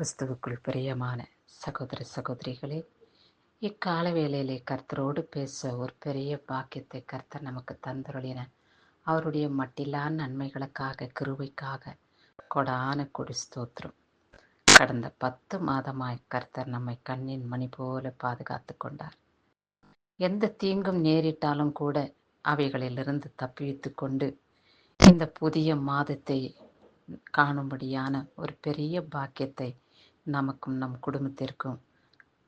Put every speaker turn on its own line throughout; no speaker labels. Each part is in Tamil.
கிறிஸ்துவுக்குள் பிரியமான சகோதர சகோதரிகளே இக்கால வேளையிலே கர்த்தரோடு பேச ஒரு பெரிய பாக்கியத்தை கர்த்தர் நமக்கு தந்துருளின அவருடைய மட்டிலான நன்மைகளுக்காக கிருவைக்காக கொடான கொடி ஸ்தோத்திரம். கடந்த பத்து மாதமாய் கர்த்தர் நம்மை கண்ணின் மணி போல பாதுகாத்து கொண்டார். எந்த தீங்கும் நேரிட்டாலும் கூட அவைகளிலிருந்து தப்பிவித்து கொண்டு இந்த புதிய மாதத்தை காணும்படியான ஒரு பெரிய பாக்கியத்தை நமக்கும் நம் குடும்பத்திற்கும்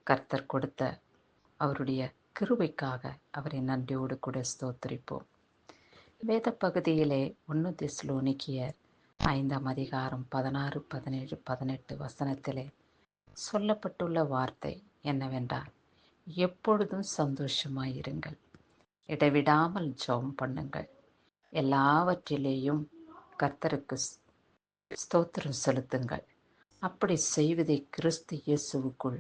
கர்த்தர் கொடுத்த அவருடைய கிருபைக்காக அவரை நன்றியோடு கூட ஸ்தோத்திரிப்போம். வேத பகுதியிலே ஒன்று திஸ்லோனிக்கியர் ஐந்தாம் அதிகாரம் பதினாறு பதினேழு பதினெட்டு வசனத்திலே சொல்லப்பட்டுள்ள வார்த்தை என்னவென்றால் எப்பொழுதும் சந்தோஷமாயிருங்கள். இடைவிடாமல் ஜெபம் பண்ணுங்கள். எல்லாவற்றிலேயும் கர்த்தருக்கு ஸ்தோத்திரம் செலுத்துங்கள். அப்படி செய்வதை கிறிஸ்து இயேசுவுக்குள்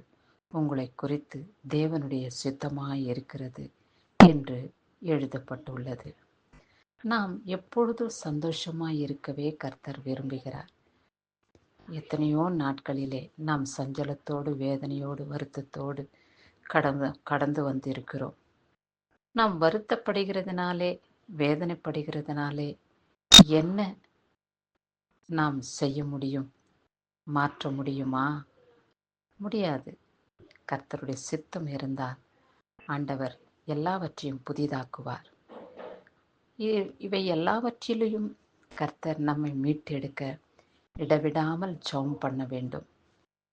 உங்களை குறித்து தேவனுடைய சித்தமாக இருக்கிறது என்று எழுதப்பட்டுள்ளது. நாம் எப்பொழுதும் சந்தோஷமாய் இருக்கவே கர்த்தர் விரும்புகிறார். எத்தனையோ நாட்களிலே நாம் சஞ்சலத்தோடு வேதனையோடு வருத்தத்தோடு கடந்து கடந்து வந்திருக்கிறோம். நாம் வருத்தப்படுகிறதுனாலே வேதனைப்படுகிறதுனாலே என்ன நாம் செய்ய முடியும்? மாற்ற முடியுமா? முடியாது. கர்த்தருடைய சித்தம் இருந்தால் ஆண்டவர் எல்லாவற்றையும் புதிதாக்குவார். இவை எல்லாவற்றிலையும் கர்த்தர் நம்மை மீட்டெடுக்க இடவிடாமல் ஜோம் பண்ண வேண்டும்.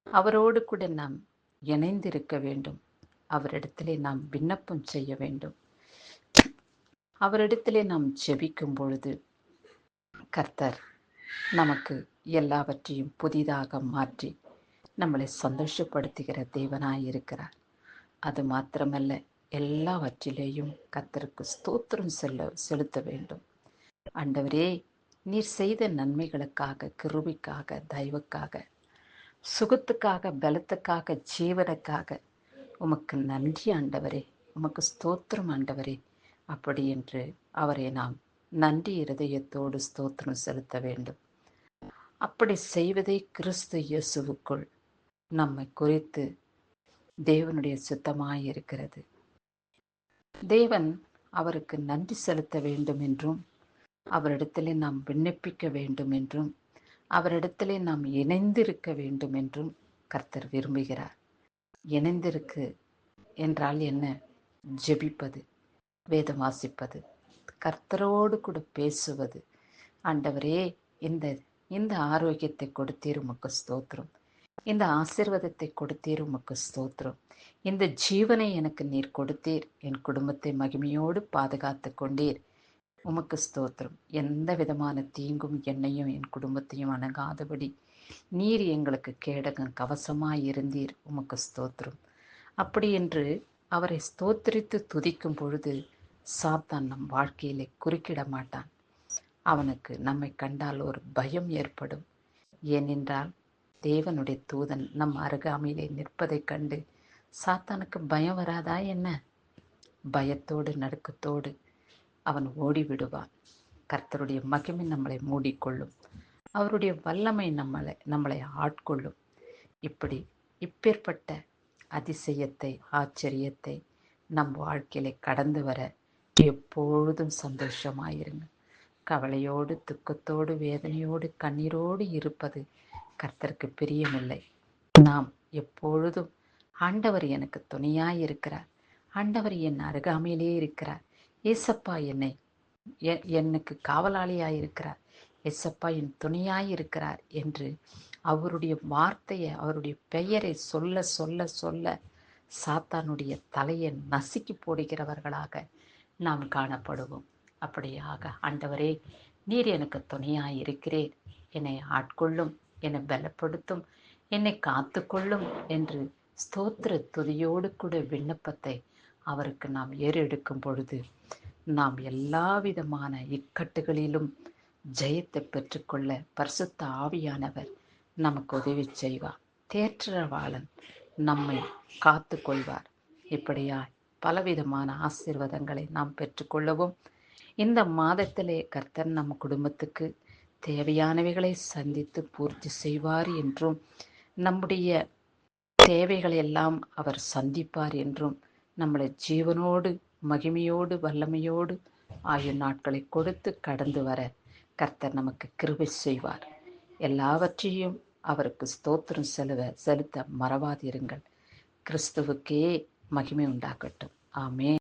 அவரோடு கூட நாம் இணைந்திருக்க வேண்டும். அவரிடத்திலே நாம் விண்ணப்பம் செய்ய வேண்டும். அவரிடத்திலே நாம் ஜெபிக்கும் பொழுது கர்த்தர் நமக்கு எல்லாவற்றையும் புதிதாக மாற்றி நம்மளை சந்தோஷப்படுத்துகிற தேவனாய் இருக்கிறார். அது மாத்திரமல்ல எல்லாவற்றிலேயும் கத்தருக்கு ஸ்தோத்திரம் செல்ல செலுத்த வேண்டும். ஆண்டவரே நீர் செய்த நன்மைகளுக்காக கிருபிக்காக தயவுக்காக சுகத்துக்காக பலத்துக்காக ஜீவனுக்காக உமக்கு நன்றி ஆண்டவரே உமக்கு ஸ்தோத்திரம் ஆண்டவரே. அப்படி என்று அவரை நாம் நன்றி இருதயத்தோடு ஸ்தோத்திரம் செலுத்த வேண்டும். அப்படி செய்வதே கிறிஸ்து இயேசுவுக்குள் நம்மை குறித்து தேவனுடைய சுத்தமாய் இருக்கிறது தேவன் அவருக்கு நன்றி செலுத்த வேண்டும் என்றும் அவரிடத்திலே நாம் விண்ணப்பிக்க வேண்டும் என்றும் அவரிடத்திலே நாம் இணைந்திருக்க வேண்டும் என்றும் கர்த்தர் விரும்புகிறார். இணைந்திருக்கு என்றால் என்ன? ஜெபிப்பது வேதம் வாசிப்பது கர்த்தரோடு கூட பேசுவது. ஆண்டவரே இந்த இந்த ஆரோக்கியத்தை கொடுத்தீர் உமக்கு ஸ்தோத்திரம். இந்த ஆசிர்வாதத்தை கொடுத்தீர் உமக்கு ஸ்தோத்திரம். இந்த ஜீவனை எனக்கு நீர் கொடுத்தீர். என் குடும்பத்தை மகிமையோடு பாதுகாத்து கொண்டீர். உமக்கு ஸ்தோத்திரம். எந்த விதமான தீங்கும் என்னையும் என் குடும்பத்தையும் அணுகாதபடி நீர் எங்களுக்கு கேடகம் கவசமாய் இருந்தீர். உமக்கு ஸ்தோத்திரம். அப்படி என்று அவரை ஸ்தோத்திரித்து துதிக்கும் பொழுது சாத்தான் நம் வாழ்க்கையிலே குறுக்கிட மாட்டான். அவனுக்கு நம்மை கண்டால் ஒரு பயம் ஏற்படும். ஏனென்றால் தேவனுடைய தூதன் நம் அருகாமையிலே நிற்பதைக் கண்டு சாத்தானுக்கு பயம் வராதா என்ன? பயத்தோடு நடுக்கத்தோடு அவன் ஓடிவிடுவான். கர்த்தருடைய மகிமை நம்மளை மூடிக்கொள்ளும். அவருடைய வல்லமை நம்மளை நம்மளை ஆட்கொள்ளும். இப்படி இப்பேற்பட்ட அதிசயத்தை ஆச்சரியத்தை நம் வாழ்க்கையிலே கடந்து வர எப்பொழுதும் சந்தோஷமாயிருங்க. கவலையோடு துக்கத்தோடு வேதனையோடு கண்ணீரோடு இருப்பது கர்த்தருக்கு பிரியமில்லை. நாம் எப்பொழுதும் ஆண்டவர் எனக்கு துணையாய் இருக்கிறார். ஆண்டவர் என் அருகாமையிலே இருக்கிறார். ஏசப்பா என்னை எனக்கு காவலாளியாய் இருக்கிறார். எசப்பா என் துணையாய் இருக்கிறார் என்று அவருடைய வார்த்தையை அவருடைய பெயரை சொல்ல சொல்ல சொல்ல சாத்தானுடைய தலையை நசுக்கி போடுகிறவர்களாக நாம் காணப்படுவோம். அப்படியாக ஆண்டவரே நீர் எனக்கு துணையாய் இருக்கிறேன் என்னை ஆட்கொள்ளும் என்னை பலப்படுத்தும் என்னை காத்து கொள்ளும் என்று ஸ்தோத்திர துதியோடு கூட விண்ணப்பத்தை அவருக்கு நாம் ஏறெடுக்கும் பொழுது நாம் எல்லா விதமான இக்கட்டுகளிலும் ஜெயத்தை பெற்றுக்கொள்ள பரிசுத்த ஆவியானவர் நமக்கு உதவி செய்வார். தேற்றவாளன் நம்மை காத்து கொள்வார் இப்படியாய் பலவிதமான ஆசீர்வாதங்களை நாம் பெற்றுக்கொள்ளவும் இந்த மாதத்திலே கர்த்தர் நம்ம குடும்பத்துக்கு தேவையானவைகளை சந்தித்து பூர்த்தி செய்வார் என்றும் நம்முடைய தேவைகளை எல்லாம் அவர் சந்திப்பார் என்றும் நம்மளை ஜீவனோடு மகிமையோடு வல்லமையோடு ஆயுள் நாட்களை கொடுத்து கடந்து வர கர்த்தர் நமக்கு கிருபை செய்வார். எல்லாவற்றையும் அவருக்கு ஸ்தோத்திரம் செலுவ செலுத்த மறவாதிருங்கள். கிறிஸ்துவுக்கே மகிமை உண்டாகட்டும். ஆமே